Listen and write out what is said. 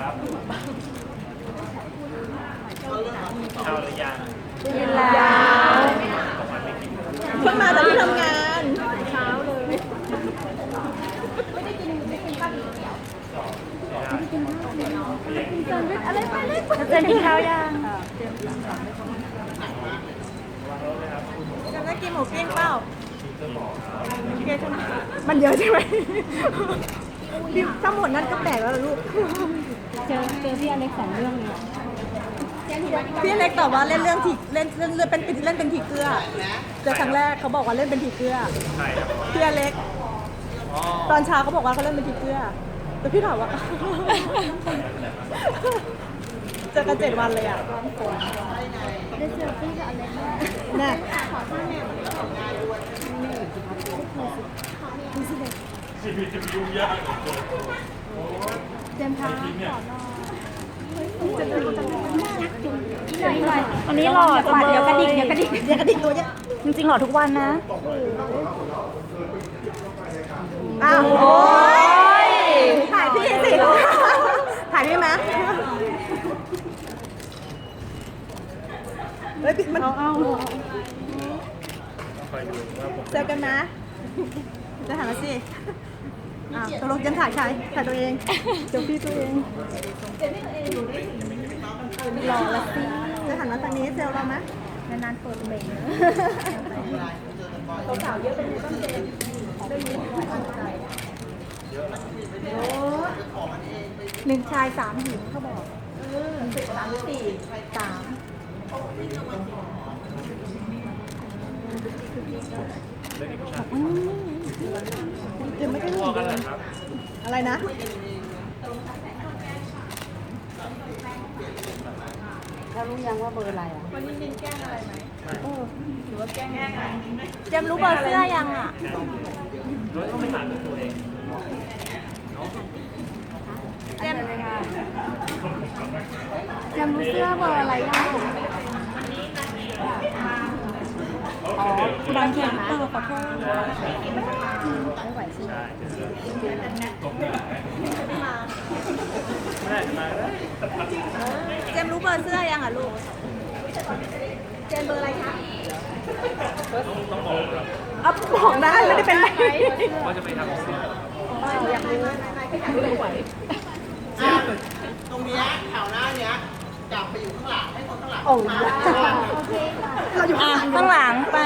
ครับข้าวหรือยังกินแล้วของมันไม่กินเพิ่งมาจากที่ทำงานอะไรไปเลยเจนกินข้าวยังจะได้กินหมูปิ้งเปล่าโอเคใช่ไหมมันเยอะใช่ไหม พี่ถ้าหมดนั้นก็แปลกแล้วล่ะลูก เจอเจอพี่อเล็กสองเรื่องเลยอะพี่เล็กตอบว่าเล่นเรื่องทีเล่นเล่นเล่นเป็นเล่นเป็นทีเกลือเจอครั้งแรกเขาบอกว่าเล่นเป็นทีเกลือใช่ครับพี่อเล็กอ๋อตอนเช้าเขาบอกว่าเขาเล่นเป็นทีเกลือแต่พี่ถามว่าเจอกันเจ็ดวันเลยอะได้เจอพี่กับอเล็กด้วยแน่ ชีวิตจะยุ่งยากเหลือเกินเจมส์พาขอหน่อยหน่อยหน่อยวันนี้หล่อจังเลยเดี๋ยวกระดิกเดี๋ยวกระดิกเดี๋ยวกระดิกตัวเนี่ยจริงๆหล่อทุกวันนะอ้าวโอ้ยถ่ายพี่สิถ่ายพี่ไหมเฮ้ยพี่มันเจอกันนะ จะถ่ายมาสิอ้าวตกลงจะถ่ายใครถ่ายตัวเองเดี๋ยวพี่ตัวเองรอละสิจะหันมาทางนี้เซลเราไหมนานๆเปิดเบรกนะสาวๆเยอะเป็นไงบ้างเจนหนึ่งชายสามหญิงเขาบอกสามสี่สาม เดี๋ไม่ได้หนอะไรนะ แล้วรู้ยังว่าเบอร์อะไรอะวันนี้มินแกล้งอะไรไหมหรือว่าแกล้งแกล้งอะไรจำรู้เบอร์เสื้อยังอะเราต้องไปถามตัวเองเจมเจมรู้เสื้อเบอร์อะไรยัง อ๋อบางเขียนเออขอโทษไม่ไหวใช่ไหมใช่ไม่ได้จะมาได้เจมส์รู้เบอร์เสื้อยังอะลูก เจมส์เบอร์อะไรคะต้องบอกครับอะบอกได้ไม่ได้เป็นไรว่าจะไปทำเสื้ออยากรู้ตรงเนี้ยแถวหน้า เนี้ยกลับไปอยู่ข้างหลังให้คนข้างหลังโอ้ยเราอยู่อะข้างหลังไป